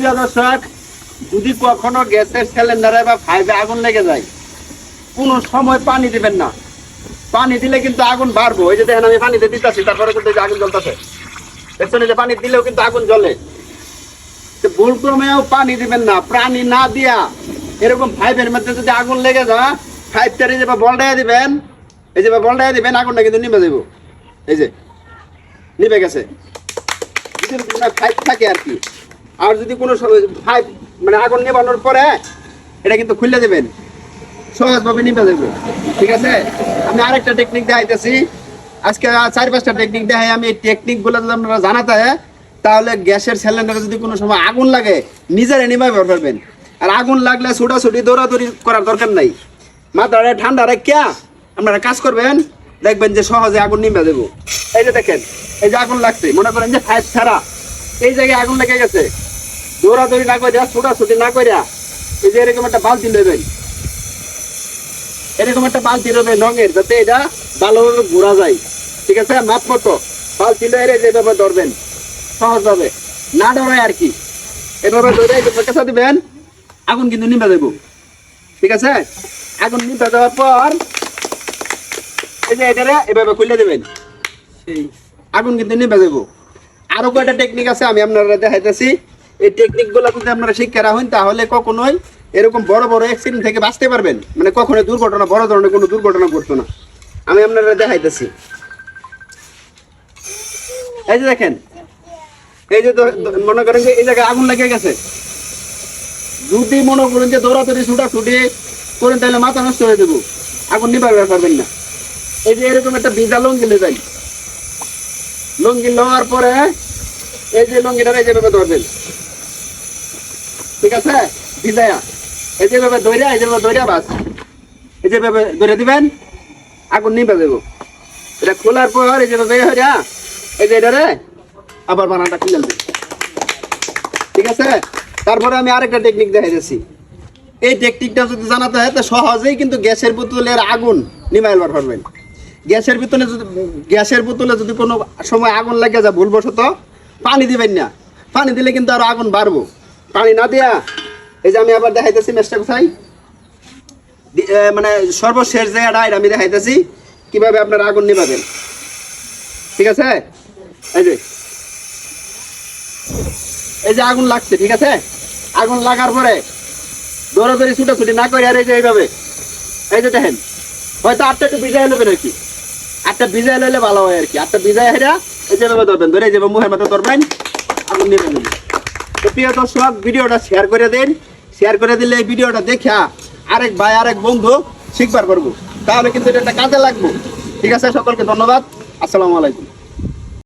প্রিয় দর্শক, যদি কখনো গ্যাসের সিলিন্ডারে বা ফাইভে আগুন লেগে যায়, কোনো সময় পানি দিবেন না। পানি দিলে কিন্তু আগুন বাড়বো। ওই যে দেখেন আমি পানিতে দিতেছি, তারপরে কিন্তু আগুন জ্বলতেছে। দেখছেন যে পানি দিলেও কিন্তু আগুন জ্বলে। তো ভুল ক্রমেও পানি দিবেন না, পানি না দিয়া এরকম ফাইভের মধ্যে যদি আগুন লেগে যা ফাইভটারে যে বলটাই দিবেন, এই যে বলটাই দিবেন, আগুনটা কিন্তু নিভে দেবো এই যে, নিভে গেছে। ফাইভ থাকে আর কি। আর যদি কোনো ফাইভ মানে আগুন নেবানোর পরে এটা কিন্তু খুলে দেবেন। সহজভাবে নিভে দেবে ঠিক আছে? আমি আরেকটা টেকনিক দেখাইতেছি। আজকে চার পাঁচটা টেকনিক দেখাই আমি। এই টেকনিকগুলো যদি আপনারা জানাতে তাহলে গ্যাসের সিলিন্ডারে যদি কোনো সময় আগুন লাগে, নিজের নিভাবে পারবেন আর আগুন লাগলে ছুটাছুটি, দৌড়াদৌড়ি করার দরকার নাই। মাথাটা ঠান্ডা রেখা আপনারা কাজ করবেন, দেখবেন যে সহজে আগুন নিভে দেবো এই যে দেখেন, এই যে আগুন লাগছে, মনে করেন যে ফাইভ ছাড়া। এই জায়গায় আগুন লেগে গেছে। দৌড়াদৌড়ি না করে ছুটাছুটি না করে এই যে এরকম একটা বালতি নেবেন। এরকম একটা বালতি নেবেন রঙের, যাতে এটা ভালোভাবে ঘোরা যায়। ঠিক আছে? মাপ মতো। বালতি লয়ে যেভাবে ধরবেন, সহজভাবে। না ডরায় আর কি। এভাবে ধরে কেঁচা দিবেন, আগুন কিন্তু নিভে দেবো ঠিক আছে? আগুন নিভে দেওয়ার পর, এই যে এটারে এভাবে খুলে দেবেন। সেই আগুন কিন্তু নিভে দেবো আরও কয়টা টেকনিক আছে আমি আপনারা দেখাইতেছি। এই টেকনিকগুলো যদি আপনারা শিক্ষা রাখেন তাহলে কখনোই এরকম বড় বড় অ্যাক্সিডেন্ট থেকে বাঁচতে পারবেন। মানে কখনোই দুর্ঘটনা, বড় ধরনের কোনো দুর্ঘটনা ঘটতো না। আমি আপনারা দেখাইতেছি। এই যে দেখেন, এই যে মনে করেন যে এই জায়গায় আগুন লেগে গেছে। যদি মনে করেন যে দৌড়াদৌড়ি ছুটা ছুটি করেন, তাহলে মাথা নষ্ট হয়ে দেবো আগুন নিভাবে পারবেন না। এই যে এরকম একটা ভিজা লঙ্গি যাই। লঙ্গি লওয়ার পরে এই যে লঙ্গিটা এই যেভাবে ধরবেন। ঠিক আছে? ভিজায়া এই যেভাবে ধরে এই যেভাবে ধরে বাস এই যেভাবে ধরে দিবেন, আগুন নিভে দেবো এটা খোলার পর এই যেভাবে হইয়া এই যে এটা আবার বানানটা খুলে ঠিক আছে? তারপরে আমি আরেকটা টেকনিক দেখাই দিচ্ছি এই টেকনিকটা যদি জানাতে হয়, তো সহজেই কিন্তু গ্যাসের বোতলের আগুন নিমাইবার পারবেন গ্যাসের ভিতরে যদি, গ্যাসের বোতলে যদি কোনো সময় আগুন লাগে যা ভুলবশত, পানি দিবেন না। পানি দিলে কিন্তু আরও আগুন বাড়বো। পানি না দিয়া, এই যে আমি আবার দেখাইতেছি মেসটা কোথায়? মানে সর্বশেষ জায়গাটা আমি দেখাইতেছি। কীভাবে আপনারা আগুন নিভাবেন। ঠিক আছে? এই যে। এই যে আগুন লাগছে, ঠিক আছে? আগুন লাগার পরে দৌড়াদৌড়ি ছুটাছুটি না করে, আর এই যে এইভাবে। এই যে দেখেন, হয়তো আটটা একটু ভিজাই নেবেন আর কি। আটটা ভিজাই লইলে ভালো হয় আর কি। আটটা ভিজাই হেরা এই যেভাবে ধরবেন, ধরে এই যে মুখের মতো ধরবেন, আগুন নেবেন প্রিয় দর্শক, ভিডিওটা শেয়ার করে দিন। শেয়ার করে দিলে এই ভিডিওটা দেখা আরেক ভাই, আরেক বন্ধু শিখবার করব তাহলে কিন্তু এটা কাজে লাগবো। ঠিক আছে, সকলকে ধন্যবাদ। আসসালামু আলাইকুম।